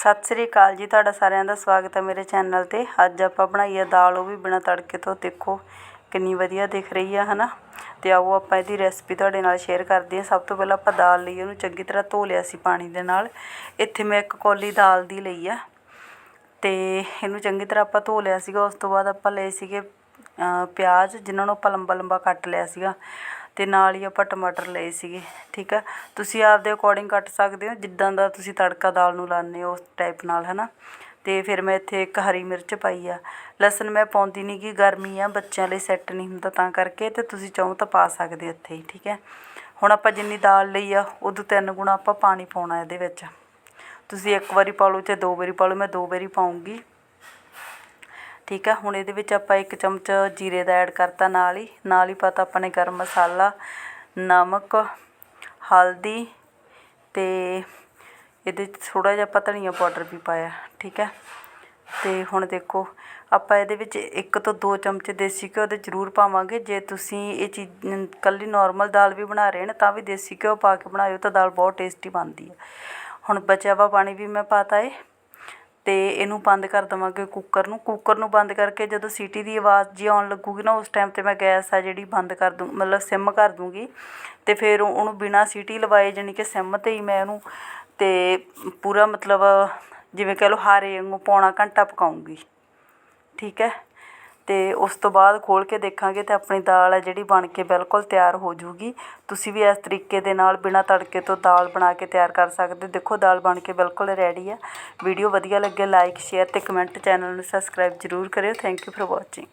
ਸਤਿ ਸ੍ਰੀ ਅਕਾਲ ਜੀ, ਤੁਹਾਡਾ ਸਾਰਿਆਂ ਦਾ ਸਵਾਗਤ ਹੈ ਮੇਰੇ ਚੈਨਲ 'ਤੇ। ਅੱਜ ਆਪਾਂ ਬਣਾਈ ਆ ਦਾਲ, ਉਹ ਵੀ ਬਿਨਾਂ ਤੜਕੇ ਤੋਂ। ਦੇਖੋ ਕਿੰਨੀ ਵਧੀਆ ਦਿਖ ਰਹੀ ਆ ਹੈ ਨਾ ਅਤੇ ਆਓ ਆਪਾਂ ਇਹਦੀ ਰੈਸਪੀ ਤੁਹਾਡੇ ਨਾਲ ਸ਼ੇਅਰ ਕਰਦੇ ਹਾਂ। ਸਭ ਤੋਂ ਪਹਿਲਾਂ ਆਪਾਂ ਦਾਲ ਲਈ, ਉਹਨੂੰ ਚੰਗੀ ਤਰ੍ਹਾਂ ਧੋ ਲਿਆ ਸੀ ਪਾਣੀ ਦੇ ਨਾਲ। ਇੱਥੇ ਮੈਂ ਇੱਕ ਕੌਲੀ ਦਾਲ ਦੀ ਲਈ ਆ। ਅਤੇ ਇਹਨੂੰ ਚੰਗੀ ਤਰ੍ਹਾਂ ਆਪਾਂ ਧੋ ਲਿਆ ਸੀਗਾ। ਉਸ ਤੋਂ ਬਾਅਦ ਆਪਾਂ ਲਏ ਸੀਗੇ ਪਿਆਜ਼, ਜਿਨ੍ਹਾਂ ਨੂੰ ਆਪਾਂ ਲੰਬਾ ਲੰਬਾ ਕੱਟ ਲਿਆ ਸੀਗਾ। ਅਤੇ ਨਾਲ ਹੀ ਆਪਾਂ ਟਮਾਟਰ ਲਏ ਸੀਗੇ, ਠੀਕ ਆ? ਤੁਸੀਂ ਆਪਦੇ ਅਕੋਰਡਿੰਗ ਕੱਟ ਸਕਦੇ ਹੋ, ਜਿੱਦਾਂ ਦਾ ਤੁਸੀਂ ਤੜਕਾ ਦਾਲ ਨੂੰ ਲਾਉਂਦੇ ਹੋ ਉਸ ਟਾਈਪ ਨਾਲ ਹੈ ਨਾ ਅਤੇ ਫਿਰ ਮੈਂ ਇੱਥੇ ਇੱਕ ਹਰੀ ਮਿਰਚ ਪਾਈ ਆ। ਲਸਣ ਮੈਂ ਪਾਉਂਦੀ ਨਹੀਂ ਗੀ, ਗਰਮੀ ਆ, ਬੱਚਿਆਂ ਲਈ ਸੈੱਟ ਨਹੀਂ ਹੁੰਦਾ ਤਾਂ ਕਰਕੇ ਅਤੇ ਤੁਸੀਂ ਚਾਹੋ ਤਾਂ ਪਾ ਸਕਦੇ ਇੱਥੇ ਹੀ, ਠੀਕ ਹੈ ਹੁਣ ਆਪਾਂ ਜਿੰਨੀ ਦਾਲ ਲਈ ਆ, ਉਦੋਂ ਤਿੰਨ ਗੁਣਾ ਆਪਾਂ ਪਾਣੀ ਪਾਉਣਾ ਇਹਦੇ ਵਿੱਚ। ਤੁਸੀਂ ਇੱਕ ਵਾਰੀ ਪਾ ਲਓ, ਚਾਹੇ ਦੋ ਵਾਰੀ ਪਾ ਲਓ, ਮੈਂ ਦੋ ਵਾਰੀ ਪਾਉਂਗੀ ਠੀਕ ਆ, ਹੁਣ ਇਹਦੇ ਵਿੱਚ ਆਪਾਂ ਇੱਕ ਚਮਚ ਜੀਰੇ ਦਾ ਐਡ ਕਰਤਾ ਨਾਲ ਹੀ। ਨਾਲ ਹੀ ਪਤਾ ਆਪਾਂ ਨੇ ਗਰਮ ਮਸਾਲਾ, ਨਮਕ, ਹਲਦੀ ਅਤੇ ਇਹਦੇ 'ਚ ਥੋੜ੍ਹਾ ਜਿਹਾ ਆਪਾਂ ਧਨੀਆ ਪਾਊਡਰ ਵੀ ਪਾਇਆ, ਠੀਕ ਹੈ ਅਤੇ ਹੁਣ ਦੇਖੋ, ਆਪਾਂ ਇਹਦੇ ਵਿੱਚ ਇੱਕ ਤੋਂ ਦੋ ਚਮਚ ਦੇਸੀ ਘਿਓ ਦੇ ਜ਼ਰੂਰ ਪਾਵਾਂਗੇ। ਜੇ ਤੁਸੀਂ ਇਹ ਚੀਜ਼ ਇਕੱਲੀ ਨੋਰਮਲ ਦਾਲ ਵੀ ਬਣਾ ਰਹੇ ਨੇ, ਤਾਂ ਵੀ ਦੇਸੀ ਘਿਓ ਪਾ ਕੇ ਬਣਾਇਓ ਤਾਂ ਦਾਲ ਬਹੁਤ ਟੇਸਟੀ ਬਣਦੀ ਹੈ ਹੁਣ ਬਚਿਆ ਵਾ ਪਾਣੀ ਵੀ ਮੈਂ ਪਾਤਾ ਏ ਅਤੇ ਇਹਨੂੰ ਬੰਦ ਕਰ ਦੇਵਾਂਗੇ ਕੁੱਕਰ ਨੂੰ। ਕੁੱਕਰ ਨੂੰ ਬੰਦ ਕਰਕੇ ਜਦੋਂ ਸੀਟੀ ਦੀ ਆਵਾਜ਼ ਜੀ ਆਉਣ ਲੱਗੂਗੀ ਨਾ, ਉਸ ਟਾਈਮ 'ਤੇ ਮੈਂ ਗੈਸ ਆ ਜਿਹੜੀ ਬੰਦ ਕਰ ਦੂੰ ਮਤਲਬ ਸਿਮ ਕਰ ਦੂੰਗੀ ਅਤੇ ਫਿਰ ਉਹਨੂੰ ਬਿਨਾਂ ਸੀਟੀ ਲਵਾਏ ਜਾਣੀ ਕਿ ਸਿਮ 'ਤੇ ਹੀ ਮੈਂ ਉਹਨੂੰ ਅਤੇ ਪੂਰਾ ਮਤਲਬ ਜਿਵੇਂ ਕਹਿ ਲਓ ਹਾਰੇ ਵਾਂਗੂ ਪੌਣਾ ਘੰਟਾ ਪਕਾਉਂਗੀ। ਠੀਕ ਹੈ? ਅਤੇ ਉਸ ਤੋਂ ਬਾਅਦ ਖੋਲ੍ਹ ਕੇ ਦੇਖਾਂਗੇ ਤਾਂ ਆਪਣੀ ਦਾਲ ਹੈ ਜਿਹੜੀ ਬਣ ਕੇ ਬਿਲਕੁਲ ਤਿਆਰ ਹੋ ਜੂਗੀ। ਤੁਸੀਂ ਵੀ ਇਸ ਤਰੀਕੇ ਦੇ ਨਾਲ ਬਿਨਾਂ ਤੜਕੇ ਤੋਂ ਦਾਲ ਬਣਾ ਕੇ ਤਿਆਰ ਕਰ ਸਕਦੇ ਦੇਖੋ, ਦਾਲ ਬਣ ਕੇ ਬਿਲਕੁਲ ਰੈਡੀ ਆ। ਵੀਡੀਓ ਵਧੀਆ ਲੱਗੇ ਲਾਈਕ ਸ਼ੇਅਰ ਅਤੇ ਕਮੈਂਟ ਚੈਨਲ ਨੂੰ ਸਬਸਕ੍ਰਾਈਬ ਜ਼ਰੂਰ ਕਰਿਓ। Thank you for watching